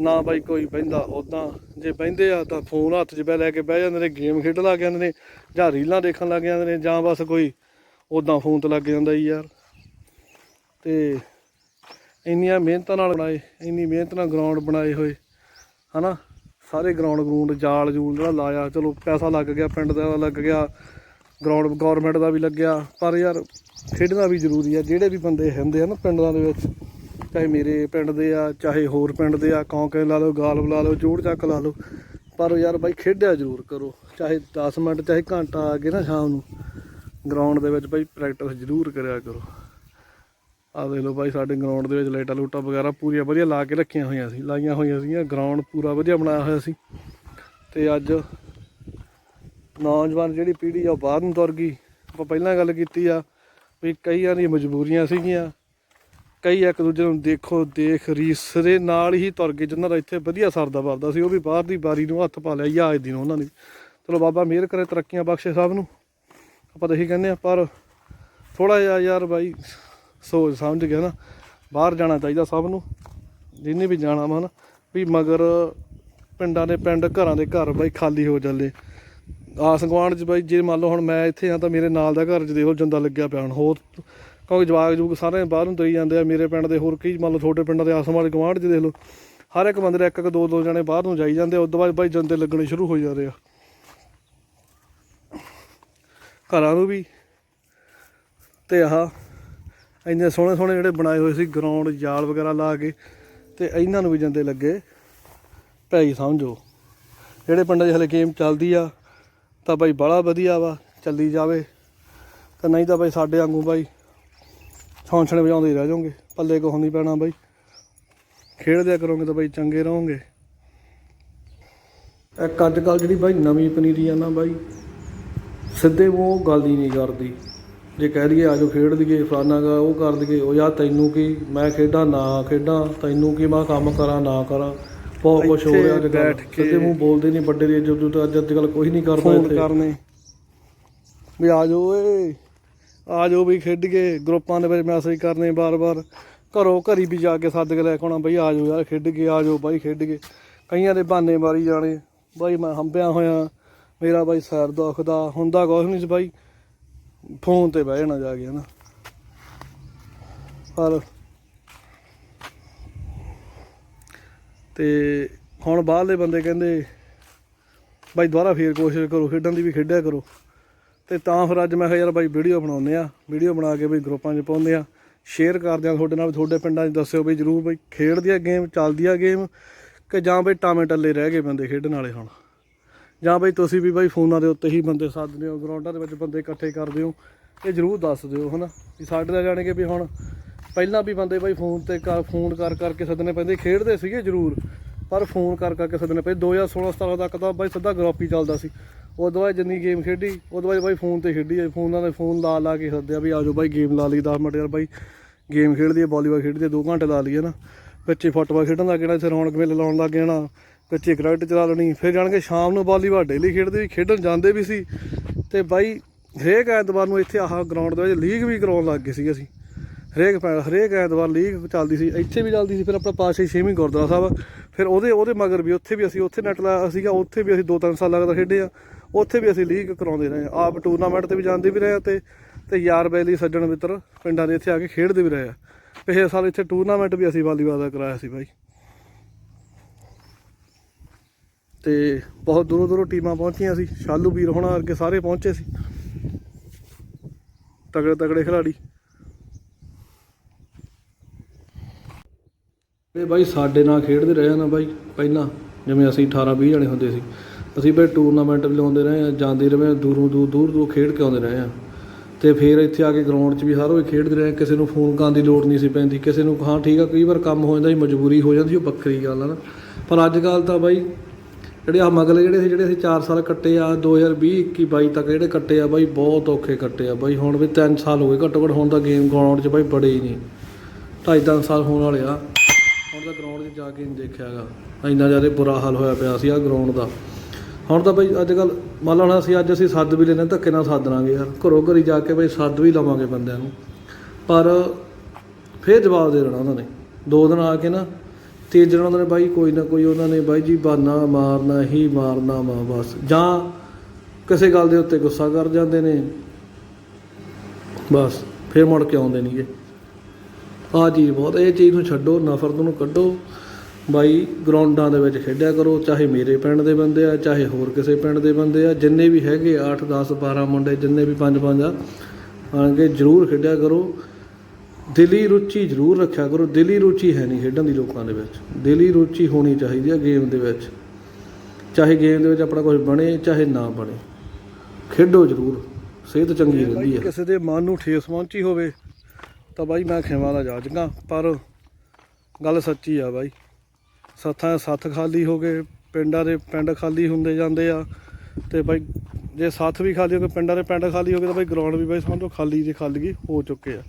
ਨਾ ਬਾਈ ਕੋਈ ਬਹਿੰਦਾ ਉਦਾਂ ਜੇ ਬਹਿੰਦੇ ਆ ਤਾਂ ਫੋਨ ਹੱਥ 'ਚ ਬੈ ਲੈ ਕੇ ਬਹਿ ਜਾਂਦੇ ਨੇ ਗੇਮ ਖੇਡਣ ਲੱਗ ਜਾਂਦੇ ਨੇ ਜਾਂ ਰੀਲਾਂ ਦੇਖਣ ਲੱਗ ਜਾਂਦੇ ਨੇ ਜਾਂ ਬਸ ਕੋਈ ਉਦਾਂ ਫੋਨ ਤੇ ਲੱਗ ਜਾਂਦਾ ਹੀ ਯਾਰ। ਤੇ ਇੰਨੀਆਂ ਮਿਹਨਤਾਂ ਨਾਲ ਬਣਾਏ, ਇੰਨੀ ਮਿਹਨਤ ਨਾਲ ਗਰਾਊਂਡ ਬਣਾਏ ਹੋਏ, ਹਨਾ। ਸਾਰੇ ਗਰਾਊਂਡ ਗਰੂੰਡ ਜਾਲ ਜੂਲ ਜਿਹੜਾ ਲਾਇਆ, ਚਲੋ ਪੈਸਾ ਲੱਗ ਗਿਆ, ਪਿੰਡ ਦਾ ਲੱਗ ਗਿਆ ਗਰਾਊਂਡ ਗਵਰਨਮੈਂਟ ਦਾ ਵੀ ਲੱਗਿਆ। ਪਰ ਯਾਰ, ਖੇਡਣਾ ਵੀ ਜ਼ਰੂਰੀ ਆ। ਜਿਹੜੇ ਵੀ ਬੰਦੇ ਹੁੰਦੇ ਆ ਨਾ ਪਿੰਡਾਂ ਦੇ ਵਿੱਚ, ਚਾਹੇ ਮੇਰੇ ਪਿੰਡ ਦੇ ਆ, ਚਾਹੇ ਹੋਰ ਪਿੰਡ ਦੇ ਆ ਕੌਂਕੇ ਲਾ ਲਓ ਗਾਲਬ ਲਾ ਲਓ, ਜੋੜ ਚੱਕ ਲਾ ਲਓ। ਪਰ ਯਾਰ ਬਾਈ, ਖੇਡਿਆ ਜ਼ਰੂਰ ਕਰੋ। ਚਾਹੇ 10 ਮਿੰਟ, ਚਾਹੇ ਘੰਟਾ ਆ ਕੇ ਨਾ ਸ਼ਾਮ ਨੂੰ ਗਰਾਊਂਡ ਦੇ ਵਿੱਚ ਬਾਈ ਪ੍ਰੈਕਟਿਸ ਜ਼ਰੂਰ ਕਰਿਆ ਕਰੋ। ਆ ਦੇਖ ਲਓ ਬਾਈ, ਸਾਡੇ ਗਰਾਊਂਡ ਦੇ ਵਿੱਚ ਲਾਈਟਾਂ ਲੂਟਾਂ ਵਗੈਰਾ ਪੂਰੀਆਂ ਵਧੀਆ ਲਾ ਕੇ ਰੱਖੀਆਂ ਹੋਈਆਂ ਸੀ, ਲਾਈਆਂ ਹੋਈਆਂ ਸੀਗੀਆਂ ਗਰਾਊਂਡ ਪੂਰਾ ਵਧੀਆ ਬਣਾਇਆ ਹੋਇਆ ਸੀ। ਤੇ ਅੱਜ ਨੌਜਵਾਨ ਜਿਹੜੀ ਪੀੜ੍ਹੀ ਆ ਉਹ ਬਾਹਰ ਨੂੰ ਤੁਰ ਗਈ। ਆਪਾਂ ਪਹਿਲਾਂ ਗੱਲ ਕੀਤੀ ਆ ਵੀ ਕਈਆਂ ਦੀਆਂ ਮਜਬੂਰੀਆਂ ਸੀਗੀਆਂ। ਕਈ ਇੱਕ ਦੂਜੇ ਨੂੰ ਦੇਖੋ, ਦੇਖ, ਰੀਸ ਦੇ ਨਾਲ ਹੀ ਤੁਰ ਗਏ, ਜਿਨ੍ਹਾਂ ਦਾ ਇੱਥੇ ਵਧੀਆ ਸਰਦਾ ਵਰਦਾ ਸੀ। ਉਹ ਵੀ ਬਾਹਰ ਦੀ ਬਾਰੀ ਨੂੰ ਹੱਥ ਪਾ ਲਿਆ ਯਾਦ ਦੀ ਉਹਨਾਂ ਨੇ। ਚਲੋ ਬਾਬਾ ਮਿਹਰ ਕਰੇ ਤਰੱਕੀਆਂ ਬਖਸ਼ੇ ਸਭ ਨੂੰ। ਆਪਾਂ ਤਾਂ ਇਹੀ ਕਹਿੰਦੇ ਆ, ਪਰ ਥੋੜਾ ਜਿਹਾ ਯਾਰ ਬਾਈ ਸੋਚ ਸਮਝ ਕੇ ਨਾ ਬਾਹਰ ਜਾਣਾ ਚਾਹੀਦਾ ਸਭ ਨੂੰ। ਜਿੰਨੇ ਵੀ ਜਾਣਾ ਵਾ ਨਾ, ਵੀ ਮਗਰ ਪਿੰਡਾਂ ਦੇ ਪਿੰਡ, ਘਰਾਂ ਦੇ ਘਰ ਬਾਈ ਖਾਲੀ ਹੋ ਜਾਂਦੇ। ਆਸ ਗੁਆਂਢ ਚ ਬਾਈ ਜੇ ਮੰਨ ਲਓ ਹੁਣ ਮੈਂ ਇੱਥੇ ਆ ਤਾਂ ਮੇਰੇ ਨਾਲ ਦਾ ਘਰ ਚ ਦੇਖੋ ਜੰਦਾ ਲੱਗਿਆ ਪਿਆ ਹੁਣ ਹੋਰ ਕਿਉਂਕਿ ਜਵਾਗ ਜੂਗ ਸਾਰੇ ਬਾਹਰ ਨੂੰ ਤੁਰੀ ਜਾਂਦੇ ਆ ਮੇਰੇ ਪਿੰਡ ਦੇ ਹੋਰ ਕਈ ਮੰਨ ਲਓ ਛੋਟੇ ਪਿੰਡਾਂ ਦੇ ਆਸ-ਪਾਸ ਗੁਆਂਢ ਚ ਦੇਖ ਲਓ ਹਰ ਇੱਕ ਬੰਦੇ ਦੇ ਇੱਕ ਇੱਕ ਦੋ ਦੋ ਜਣੇ ਬਾਹਰ ਨੂੰ ਜਾਈ ਜਾਂਦੇ ਆ, ਉਸ ਤੋਂ ਬਾਅਦ ਬਾਈ ਜੰਦੇ ਲੱਗਣੇ ਸ਼ੁਰੂ ਹੋ ਜਾਂਦੇ ਆ। ਘਰਾਂ ਨੂੰ ਵੀ ਤੇ ਆਹ ਇੰਨੇ ਸੋਹਣੇ ਸੋਹਣੇ ਜਿਹੜੇ ਬਣਾਏ ਹੋਏ ਸੀ ਗਰਾਊਂਡ ਜਾਲ ਵਗੈਰਾ ਲਾ ਕੇ ਤੇ ਇਹਨਾਂ ਨੂੰ ਵੀ ਜੰਦੇ ਲੱਗੇ। ਭਾਈ ਸਮਝੋ ਜਿਹੜੇ ਪਿੰਡਾਂ 'ਚ ਹਲੇ ਗੇਮ ਚੱਲਦੀ ਆ ਤਾਂ ਬਾਈ ਬੜਾ ਵਧੀਆ ਵਾ, ਚੱਲੀ ਜਾਵੇ। ਤੇ ਨਹੀਂ ਤਾਂ ਬਾਈ ਸਾਡੇ ਵਾਂਗੂ ਬਾਈ ਛੌਂਛਣੇ ਵਜਾਉਂਦੇ ਹੀ ਰਹਿ ਜਾਓਗੇ, ਪੱਲੇ ਕੋ ਨਹੀਂ ਪੈਣਾ ਬਾਈ। ਖੇਡਦਿਆ ਕਰੋਗੇ ਤਾਂ ਬਾਈ ਚੰਗੇ ਰਹੋਗੇ। ਇੱਕ ਅੱਜ ਕੱਲ ਜਿਹੜੀ ਬਾਈ ਨਵੀਂ ਪਨੀਰੀ ਆ ਨਾ ਬਾਈ, ਸਿੱਧੇ ਮੂੰਹ ਗੱਲ ਹੀ ਨਹੀਂ ਕਰਦੀ। ਜੇ ਕਹਿ ਦਈਏ ਆਜੋ ਖੇਡ ਲਈਏ, ਫਲਾਨਾ ਗਾ ਉਹ ਕਰ ਲਈਏ, ਉਹ ਯਾਰ ਤੈਨੂੰ ਕੀ, ਮੈਂ ਖੇਡਾਂ, ਨਾ ਖੇਡਾਂ, ਤੈਨੂੰ ਕੀ, ਮੈਂ ਕੰਮ ਕਰਾਂ, ਨਾ ਕਰਾਂ। ਬਹੁਤ ਕੁਝ ਹੋ ਰਿਹਾ ਅੱਜ ਬੈਠ। ਕੇ ਸਿੱਧੇ ਮੂੰਹ ਬੋਲਦੇ ਨਹੀਂ ਵੱਡੇ ਦੀ ਇੱਜ਼ਤ ਉੱਤੇ ਅੱਜ ਅੱਜ ਕੱਲ ਕੋਈ ਨਹੀਂ ਕਰਦਾ ਫੋਨ ਕਰਨੇ। ਵੀ ਆਜੋ ਓਏ ਆਜੋ ਵੀ ਖੇਡੀਏ ਗਰੁੱਪਾਂ ਦੇ ਵਿੱਚ ਮੈਸੇਜ ਕਰਨੇ ਬਾਰ-ਬਾਰ। ਘਰੋਂ ਘਰੀ ਵੀ ਜਾ ਕੇ ਸੱਦ ਕੇ ਲੈ ਕੇ ਆਉਣਾ ਬਈ ਆਜੋ ਯਾਰ ਖੇਡੀਏ ਆਜੋ ਬਾਈ ਖੇਡੀਏ ਕਈਆਂ ਦੇ ਬਹਾਨੇ ਮਾਰੀ ਜਾਣੇ। ਬਾਈ ਮੈਂ ਹੰਬਿਆ ਹੋਇਆ ਮੇਰਾ ਬਾਈ ਸਿਰ ਦੁਖਦਾ ਹੁੰਦਾ ਕੁਛ ਨਹੀਂ ਸੀ ਬਾਈ। ਫੋਨ ਤੇ ਬਹਿ ਜਾਣਾ ਜਾ ਕੇ ਹਨਾ। ਪਰ ਤੇ ਹੁਣ ਬਾਹਰਲੇ ਬੰਦੇ ਕਹਿੰਦੇ, ਬਾਈ ਦੁਬਾਰਾ ਫੇਰ ਕੋਸ਼ਿਸ਼ ਕਰੋ, ਖੇਡਣ ਦੀ ਵੀ ਖੇਡਿਆ ਕਰੋ। ਤੇ ਤਾਂ ਫਿਰ ਅੱਜ ਮੈਂ ਕਿਹਾ, ਯਾਰ ਬਾਈ ਵੀਡੀਓ ਬਣਾਉਂਦੇ ਆ, ਵੀਡੀਓ ਬਣਾ ਕੇ ਬਈ ਗਰੁੱਪਾਂ 'ਚ ਪਾਉਂਦੇ ਆ ਸ਼ੇਅਰ ਕਰਦੇ ਆ ਤੁਹਾਡੇ ਨਾਲ, ਤੁਹਾਡੇ ਪਿੰਡਾਂ 'ਚ ਦੱਸਿਓ ਬਈ ਜਰੂਰ ਬਈ, ਖੇਡਦੀ ਆ ਗੇਮ ਚੱਲਦੀ ਆ ਗੇਮ ਕਿ ਜਾਂ ਬਈ ਟਾਵੇਂ ਟੱਲੇ ਰਹਿ ਗਏ ਬੰਦੇ ਖੇਡਣ ਵਾਲੇ ਹੁਣ। ਜਾਂ ਬਈ ਤੁਸੀਂ ਵੀ ਬਾਈ ਫੋਨਾਂ ਦੇ ਉੱਤੇ ਹੀ ਬੰਦੇ ਸੱਦਦੇ ਹੋ, ਗਰਾਊਂਡਾਂ ਦੇ ਵਿੱਚ ਬੰਦੇ ਇਕੱਠੇ ਕਰਦੇ ਹੋ, ਇਹ ਜਰੂਰ ਦੱਸ ਦਿਓ, ਹਨਾ? ਵੀ ਸਾਡੇ ਦਾ ਜਾਣੇ ਕਿ ਵੀ ਹੁਣ ਪਹਿਲਾਂ ਵੀ ਬੰਦੇ ਬਾਈ ਫੋਨ ਤੇ ਕਰ, ਫੋਨ ਕਰ ਕਰਕੇ ਸੱਦਣੇ ਪੈਂਦੇ, ਖੇਡਦੇ ਸੀਗੇ ਜਰੂਰ, ਪਰ ਫੋਨ ਕਰ ਕਰਕੇ ਸੱਦਣੇ ਪਏ। 2016 17 ਤੱਕ ਤਾਂ ਬਾਈ ਸਿੱਧਾ ਗਰੋਪੀ ਚੱਲਦਾ ਸੀ। ਉਹ ਤੋਂ ਬਾਅਦ ਜਿੰਨੀ ਗੇਮ ਖੇਡੀ ਉਹ ਤੋਂ ਬਾਅਦ ਬਾਈ ਫੋਨ ਤੇ ਖੇਡੀ ਆ ਫੋਨਾਂ ਦੇ ਫੋਨ ਲਾ ਲਾ ਕੇ ਸੱਦਿਆ ਵੀ ਆਜੋ ਬਾਈ ਗੇਮ ਲਾ ਲਈ 10 ਮਿੰਟ ਯਾਰ ਬਾਈ ਗੇਮ ਖੇਡਦੀ ਹੈ ਵਾਲੀਬਾਲ ਖੇਡਦੀ ਹੈ 2 ਘੰਟੇ ਲਾ ਲਈਏ ਨਾ। ਬੱਚੇ ਫੁੱਟਬਾਲ ਖੇਡਣ ਲੱਗ ਜਾਣਾ, ਇੱਥੇ ਰੌਣਕ ਮੇਲੇ ਲਾਉਣ ਲੱਗ ਜਾਣਾ ਬੱਚੇ ਕ੍ਰਿਕਟ ਚਲਾ ਲੈਣੀ, ਫਿਰ ਜਾਣਗੇ ਸ਼ਾਮ ਨੂੰ ਵਾਲੀਬਾਲ ਡੇਲੀ ਖੇਡਦੇ ਵੀ, ਖੇਡਣ ਜਾਂਦੇ ਵੀ ਸੀ। ਤੇ ਬਾਈ ਹਰੇਕ ਐਤਵਾਰ ਨੂੰ ਇੱਥੇ ਆਹ ਗਰਾਊਂਡ ਦੇ ਵਿੱਚ ਲੀਗ ਵੀ ਕਰਾਉਣ ਲੱਗ ਗਏ ਸੀ ਅਸੀਂ। ਹਰੇਕ ਪੈ- ਹਰੇਕ ਐਤਵਾਰ ਲੀਗ ਚੱਲਦੀ ਸੀ, ਇੱਥੇ ਵੀ ਚੱਲਦੀ ਸੀ, ਫਿਰ ਆਪਣਾ ਪਾਸ਼ੇ ਛੇਵੀਂ ਗੁਰਦੁਆਰਾ ਸਾਹਿਬ, ਫਿਰ ਉਹਦੇ ਉਹਦੇ ਮਗਰ ਵੀ ਉੱਥੇ ਵੀ ਅਸੀਂ, ਉੱਥੇ ਨੈਟ ਲਾਇਆ ਸੀਗਾ, ਉੱਥੇ ਵੀ ਅਸੀਂ ਦੋ ਤਿੰਨ ਸਾਲ ਲਗਾਤਾਰ ਖੇਡੇ ਆ, ਉੱਥੇ ਵੀ ਅਸੀਂ ਲੀਗ ਕਰਾਉਂਦੇ ਰਹੇ ਆ। ਆਪ ਟੂਰਨਾਮੈਂਟ ਤੇ ਵੀ ਜਾਂਦੇ ਵੀ ਰਹੇ ਆ ਤੇ ਤੇ ਯਾਰ ਬੈਲੀ ਸੱਜਣ ਮਿੱਤਰ ਪਿੰਡਾਂ ਦੇ ਇੱਥੇ ਆ ਕੇ ਖੇਡਦੇ ਵੀ ਰਹੇ ਆ। ਪਿਛਲੇ ਸਾਲ ਇੱਥੇ ਟੂਰਨਾਮੈਂਟ ਵੀ ਅਸੀਂ ਵਾਲੀਬਾਲ ਦਾ ਕਰਾਇਆ ਸੀ ਬਾਈ। ਤੇ ਬਹੁਤ ਦੂਰੋਂ ਦੂਰੋਂ ਟੀਮਾਂ ਪਹੁੰਚੀਆਂ ਸੀ, ਸ਼ਾਲੂ ਵੀਰ ਹੋਣਾ ਅੱਗੇ ਸਾਰੇ ਪਹੁੰਚੇ ਸੀ। ਤਗੜੇ ਤਗੜੇ ਖਿਡਾਰੀ। ਇਹ ਬਾਈ ਸਾਡੇ ਨਾਲ ਖੇਡਦੇ ਰਹੇ ਆ ਨਾ ਬਾਈ, ਪਹਿਲਾਂ, ਜਿਵੇਂ ਅਸੀਂ 18 20 ਜਣੇ ਹੁੰਦੇ ਸੀ। ਅਸੀਂ ਬਈ ਟੂਰਨਾਮੈਂਟ ਵੀ ਲਾਉਂਦੇ ਰਹੇ ਆ, ਜਾਂਦੇ ਰਹੇ ਆ, ਦੂਰੋਂ ਦੂਰ ਦੂਰ ਦੂਰ ਖੇਡ ਕੇ ਆਉਂਦੇ ਰਹੇ ਆ। ਤੇ ਫਿਰ ਇੱਥੇ ਆ ਕੇ ਗਰਾਊਂਡ 'ਚ ਵੀ ਹਰ ਰੋਜ਼ ਖੇਡਦੇ ਰਹੇ ਆ। ਕਿਸੇ ਨੂੰ ਫੋਨ ਕਰਨ ਦੀ ਲੋੜ ਨਹੀਂ ਸੀ ਪੈਂਦੀ, ਕਿਸੇ ਨੂੰ ਹਾਂ ਠੀਕ ਆ, ਕਈ ਵਾਰ ਕੰਮ ਹੋ ਜਾਂਦਾ ਸੀ, ਮਜਬੂਰੀ ਹੋ ਜਾਂਦੀ ਉਹ ਵੱਖਰੀ ਗੱਲ ਆ ਨਾ। ਪਰ ਅੱਜ ਕੱਲ ਤਾਂ ਬਾਈ, ਜਿਹੜੇ ਆ ਮਗਲੇ ਜਿਹੜੇ ਸੀ, ਜਿਹੜੇ ਅਸੀਂ 4 ਸਾਲ ਕੱਟੇ ਆ 2020 21 22 ਤੱਕ ਜਿਹੜੇ ਕੱਟੇ ਆ ਬਾਈ, ਬਹੁਤ ਔਖੇ ਕੱਟੇ ਆ ਬਾਈ। ਹੁਣ ਵੀ 3 ਸਾਲ ਹੋ ਗਏ, ਘੱਟੋ ਘੱਟ ਹੁਣ ਤਾਂ ਗੇਮ ਗਰਾਊਂਡ 'ਚ ਬਾਈ ਬੜੇ ਹੀ ਨਹੀਂ ਢਾਈ ਤਿੰਨ ਸਾਲ ਹੋਣ ਵਾਲੇ ਆ। ਹੁਣ ਤਾਂ ਗਰਾਊਂਡ 'ਚ ਜਾ ਕੇ ਨਹੀਂ ਦੇਖਿਆਗਾ ਇੰਨਾ ਜ਼ਿਆਦਾ ਬੁਰਾ ਹਾਲ ਹੋਇਆ ਪਿਆ ਸੀ ਆ ਗਰਾਊਂਡ ਦਾ। ਹੁਣ ਤਾਂ ਬਈ ਅੱਜ ਕੱਲ ਮੰਨ ਲਓ ਅਸੀਂ ਅੱਜ ਅਸੀਂ ਸੱਦ ਵੀ ਲੈਣਾ ਧੱਕੇ ਨਾਲ ਸੱਦ ਲਾਂਗੇ ਯਾਰ। ਘਰੋਂ ਘਰੀ ਜਾ ਕੇ ਬਈ ਸੱਦ ਵੀ ਲਵਾਂਗੇ ਬੰਦਿਆਂ ਨੂੰ। ਪਰ ਫੇਰ ਜਵਾਬ ਦੇ ਦੇਣਾ ਉਹਨਾਂ ਨੇ। ਦੋ ਦਿਨ ਆ ਕੇ ਨਾ ਤੀਜੇ ਦਿਨ ਉਹਨਾਂ ਨੇ ਬਾਈ ਕੋਈ ਨਾ ਕੋਈ ਉਹਨਾਂ ਨੇ ਬਾਈ ਜੀ ਬਾਨਾ ਮਾਰਨਾ ਹੀ ਮਾਰਨਾ ਵਾ ਬਸ। ਜਾਂ ਕਿਸੇ ਗੱਲ ਦੇ ਉੱਤੇ ਗੁੱਸਾ ਕਰ ਜਾਂਦੇ ਨੇ। ਬਸ, ਫੇਰ ਮੁੜ ਕੇ ਆਉਂਦੇ ਨਹੀਂਗੇ ਆਹ ਚੀਜ਼ ਬਹੁਤ ਇਹ ਚੀਜ਼ ਨੂੰ ਛੱਡੋ, ਨਫ਼ਰਤ ਨੂੰ ਕੱਢੋ। ਬਾਈ, ਗਰਾਊਂਡਾਂ ਦੇ ਵਿੱਚ ਖੇਡਿਆ ਕਰੋ, ਚਾਹੇ ਮੇਰੇ ਪਿੰਡ ਦੇ ਬੰਦੇ ਆ, ਚਾਹੇ ਹੋਰ ਕਿਸੇ ਪਿੰਡ ਦੇ ਬੰਦੇ ਆ, ਜਿੰਨੇ ਵੀ ਹੈਗੇ 8 10 12 ਮੁੰਡੇ, ਜਿੰਨੇ ਵੀ 5 5 ਆ ਆਣ ਕੇ ਜ਼ਰੂਰ ਖੇਡਿਆ ਕਰੋ। ਦਿਲੀ ਰੁਚੀ ਜ਼ਰੂਰ ਰੱਖਿਆ ਕਰੋ। ਦਿਲੀ ਰੁਚੀ ਹੈ ਨਹੀਂ ਖੇਡਣ ਦੀ ਲੋਕਾਂ ਦੇ ਵਿੱਚ। ਦਿਲੀ ਰੁਚੀ ਹੋਣੀ ਚਾਹੀਦੀ ਆ ਗੇਮ ਦੇ ਵਿੱਚ। ਚਾਹੇ ਗੇਮ ਦੇ ਵਿੱਚ ਆਪਣਾ ਕੁਝ ਬਣੇ, ਚਾਹੇ ਨਾ ਬਣੇ। ਖੇਡੋ ਜ਼ਰੂਰ। ਸਿਹਤ ਚੰਗੀ ਰਹਿੰਦੀ ਹੈ ਕਿਸੇ ਦੇ ਮਨ ਨੂੰ ਠੇਸ ਪਹੁੰਚੀ ਹੋਵੇ ਤਾਂ ਬਾਈ ਮੈਂ ਖਿਮਾ ਦਾ ਜਾ ਜਾਜਗਾ ਪਰ ਗੱਲ ਸੱਚੀ ਆ ਬਾਈ। ਸੱਥਾਂ ਸੱਥ ਖਾਲੀ ਹੋ ਗਏ ਪਿੰਡਾਂ ਦੇ ਪਿੰਡ ਖਾਲੀ ਹੁੰਦੇ ਜਾਂਦੇ ਆ ਤੇ ਬਾਈ ਜੇ ਸੱਥ ਵੀ ਖਾਲੀ ਹੋ ਗਏ ਪਿੰਡਾਂ ਦੇ ਪਿੰਡ ਖਾਲੀ ਹੋ ਗਏ ਤਾਂ ਬਾਈ ਗਰਾਊਂਡ ਵੀ ਬਈ ਸਮਝੋ ਖਾਲੀ ਜੇ ਖਾਲੀ ਹੋ ਚੁੱਕੇ ਆ।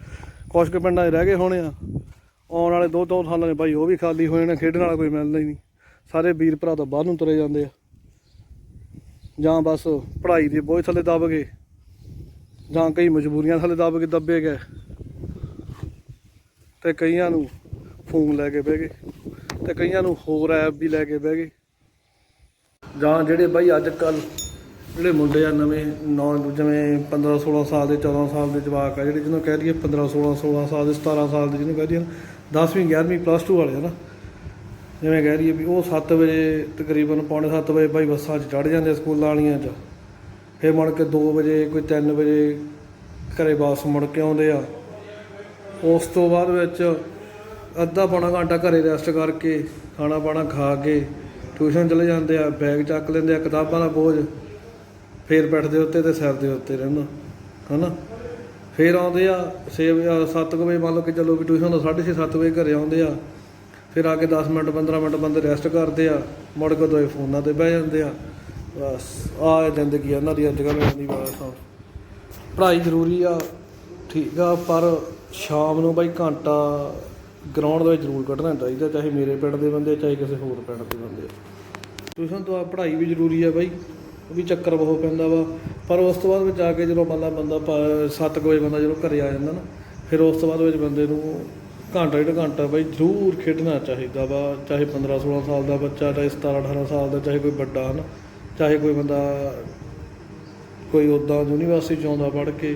ਕੁਛ ਕੁ ਪਿੰਡਾਂ 'ਚ ਰਹਿ ਗਏ ਹੋਣੇ ਆ। ਆਉਣ ਵਾਲੇ ਦੋ ਦੋ ਸਾਲਾਂ ਨੇ ਬਾਈ ਉਹ ਵੀ ਖਾਲੀ ਹੋਏ ਨੇ, ਖੇਡਣ ਵਾਲਾ ਕੋਈ ਮਿਲਦਾ ਹੀ ਨਹੀਂ। ਸਾਰੇ ਵੀਰ ਭਰਾ ਤਾਂ ਬਾਹਰ ਨੂੰ ਤੁਰੇ ਜਾਂਦੇ ਆ। ਜਾਂ ਬਸ ਪੜ੍ਹਾਈ ਦੇ ਬੋਝ ਥੱਲੇ ਦਬ ਗਏ, ਜਾਂ ਕਈ ਮਜਬੂਰੀਆਂ ਥੱਲੇ ਦਬ ਕੇ ਦੱਬੇ ਗਏ। ਤੇ ਕਈਆਂ ਨੂੰ ਫੋਨ ਲੈ ਕੇ ਬਹਿ ਗਏ ਤੇ ਕਈਆਂ ਨੂੰ ਹੋਰ ਐਪ ਵੀ ਲੈ ਕੇ ਬਹਿ ਗਏ। ਜਾਂ ਜਿਹੜੇ ਬਾਈ ਅੱਜ ਕੱਲ ਜਿਹੜੇ ਮੁੰਡੇ ਆ ਨਵੇਂ, ਨੌ, ਜਿਵੇਂ 15 16 ਸਾਲ ਦੇ 14 ਸਾਲ ਦੇ ਜਵਾਕ ਆ ਜਿਹੜੇ ਜਿਹਨੂੰ ਕਹਿ ਦਈਏ 15 16 16 ਸਾਲ ਦੇ 17 ਸਾਲ ਦੇ ਜਿਹਨੂੰ ਕਹਿ ਦਈਏ 10ਵੀਂ 11ਵੀਂ ਪਲੱਸ 2 ਵਾਲੇ ਆ ਨਾ, ਜਿਵੇਂ ਕਹਿ ਦਈਏ ਵੀ ਉਹ 7 ਵਜੇ ਤਕਰੀਬਨ ਪੌਣੇ 7 ਵਜੇ ਬਾਈ ਬੱਸਾਂ 'ਚ ਚੜ ਜਾਂਦੇ ਸਕੂਲਾਂ ਵਾਲੀਆਂ 'ਚ। ਫਿਰ ਮੁੜ ਕੇ 2 ਵਜੇ, ਕੋਈ 3 ਵਜੇ ਘਰੇ ਵਾਪਸ ਮੁੜ ਕੇ ਆਉਂਦੇ ਆ। ਉਸ ਤੋਂ ਬਾਅਦ ਵਿੱਚ ਅੱਧਾ ਪੌਣਾ ਘੰਟਾ ਘਰੇ ਰੈਸਟ ਕਰਕੇ ਖਾਣਾ ਪਾਣਾ ਖਾ ਕੇ ਟਿਊਸ਼ਨ ਚਲੇ ਜਾਂਦੇ ਆ ਬੈਗ ਚੱਕ ਲੈਂਦੇ ਆ, ਕਿਤਾਬਾਂ ਦਾ ਬੋਝ ਫੇਰ ਬੈਠਦੇ ਉੱਤੇ ਤੇ ਸਿਰ ਦੇ ਉੱਤੇ ਰਹਿਣਾ ਹਨਾ? ਫੇਰ ਆਉਂਦੇ ਆ 6 ਵਜੇ 7 ਵਜੇ ਮੰਨ ਲਓ ਕਿ ਚਲੋ ਕਿ ਟਿਊਸ਼ਨ ਤੋਂ 6:30 7 ਵਜੇ ਘਰੇ ਆਉਂਦੇ ਆ, ਫਿਰ ਆ ਕੇ 10 ਮਿੰਟ 15 ਮਿੰਟ ਬੰਦੇ ਰੈਸਟ ਕਰਦੇ ਆ, ਮੁੜ ਕੇ ਦੋਏ ਫੋਨਾਂ ਤੇ ਬਹਿ ਜਾਂਦੇ ਆ, ਬਸ ਆ ਜ਼ਿੰਦਗੀ ਆ ਉਹਨਾਂ ਦੀ ਅੱਜ ਕੱਲ੍ਹ ਦੀ ਬਸ ਆ। ਪੜ੍ਹਾਈ ਜ਼ਰੂਰੀ ਆ, ਠੀਕ ਆ, ਪਰ ਸ਼ਾਮ ਨੂੰ ਬਾਈ ਘੰਟਾ ਗਰਾਊਂਡ ਦੇ ਵਿੱਚ ਜ਼ਰੂਰ ਕੱਢਣਾ ਚਾਹੀਦਾ, ਚਾਹੇ ਮੇਰੇ ਪਿੰਡ ਦੇ ਬੰਦੇ ਚਾਹੇ ਕਿਸੇ ਹੋਰ ਪਿੰਡ ਦੇ ਬੰਦੇ ਟਿਊਸ਼ਨ ਤੋਂ ਆ, ਪੜ੍ਹਾਈ ਵੀ ਜ਼ਰੂਰੀ ਆ ਬਾਈ, ਉਹ ਵੀ ਚੱਕਰ ਬਹੁਤ ਪੈਂਦਾ ਵਾ। ਪਰ ਉਸ ਤੋਂ ਬਾਅਦ ਵਿੱਚ ਆ ਕੇ ਜਦੋਂ ਬੰਦਾ ਬੰਦਾ 7 ਵਜੇ ਬੰਦਾ ਜਦੋਂ ਘਰੇ ਆ ਜਾਂਦਾ ਨਾ, ਫਿਰ ਉਸ ਤੋਂ ਬਾਅਦ ਵਿੱਚ ਬੰਦੇ ਨੂੰ ਘੰਟਾ ਡੇਢ ਘੰਟਾ ਬਾਈ ਜ਼ਰੂਰ ਖੇਡਣਾ ਚਾਹੀਦਾ ਵਾ, ਚਾਹੇ 15 16 ਸਾਲ ਦਾ ਬੱਚਾ, ਚਾਹੇ 17 18 ਸਾਲ ਦਾ, ਚਾਹੇ ਕੋਈ ਵੱਡਾ ਹਨ ਚਾਹੇ ਕੋਈ ਬੰਦਾ ਕੋਈ ਉੱਦਾਂ ਯੂਨੀਵਰਸਿਟੀ ਚ ਆਉਂਦਾ ਪੜ੍ਹ ਕੇ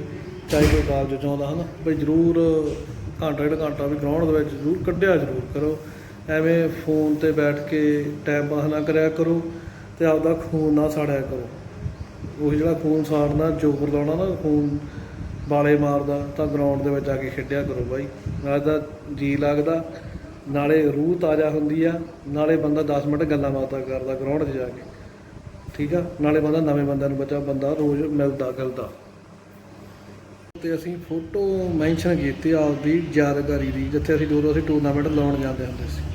ਚਾਹੇ ਕੋਈ ਕਾਲਜ ਚ ਆਉਂਦਾ ਹਨਾ, ਬਈ ਜ਼ਰੂਰ ਘੰਟਾ ਡੇਢ ਘੰਟਾ ਵੀ ਗਰਾਊਂਡ ਦੇ ਵਿੱਚ ਜ਼ਰੂਰ ਕੱਢਿਆ ਜ਼ਰੂਰ ਕਰੋ। ਐਵੇਂ ਫੋਨ ਤੇ ਬੈਠ ਕੇ ਟਾਈਮ ਪਾਸ ਨਾ ਕਰਿਆ ਕਰੋ ਤੇ ਆਪਦਾ ਖੂਨ ਨਾ ਸਾੜਿਆ ਕਰੋ। ਉਹ ਜਿਹੜਾ ਖੂਨ ਸਾੜਨਾ, ਜੋਰ ਲਾਉਣਾ ਨਾ, ਖੂਨ ਬਾਲੇ ਮਾਰਦਾ, ਤਾਂ ਗਰਾਊਂਡ ਦੇ ਵਿੱਚ ਆ ਕੇ ਖੇਡਿਆ ਕਰੋ ਬਾਈ। ਨਾਲ ਤਾਂ ਜੀ ਲੱਗਦਾ, ਨਾਲੇ ਰੂਹ ਤਾਜ਼ਾ ਹੁੰਦੀ ਆ, ਨਾਲੇ ਬੰਦਾ 10 ਮਿੰਟ ਗੱਲਾਂ ਬਾਤਾਂ ਕਰਦਾ ਗਰਾਊਂਡ 'ਚ ਜਾ ਕੇ। ਠੀਕ ਆ? ਨਾਲੇ ਬੰਦਾ ਨਵੇਂ ਬੰਦਿਆਂ ਨੂੰ ਬਚਾ, ਬੰਦਾ ਰੋਜ਼ ਮਿਲਦਾ ਗਿਲਦਾ ਤੇ ਅਸੀਂ ਫੋਟੋ ਮੈਂਸ਼ਨ ਕੀਤੀ ਆਪਦੀ ਯਾਦਗਾਰੀ ਦੀ, ਜਿੱਥੇ ਅਸੀਂ ਦੋ ਅਸੀਂ ਟੂਰਨਾਮੈਂਟ ਲਾਉਣ ਜਾਂਦੇ ਹੁੰਦੇ ਸੀ।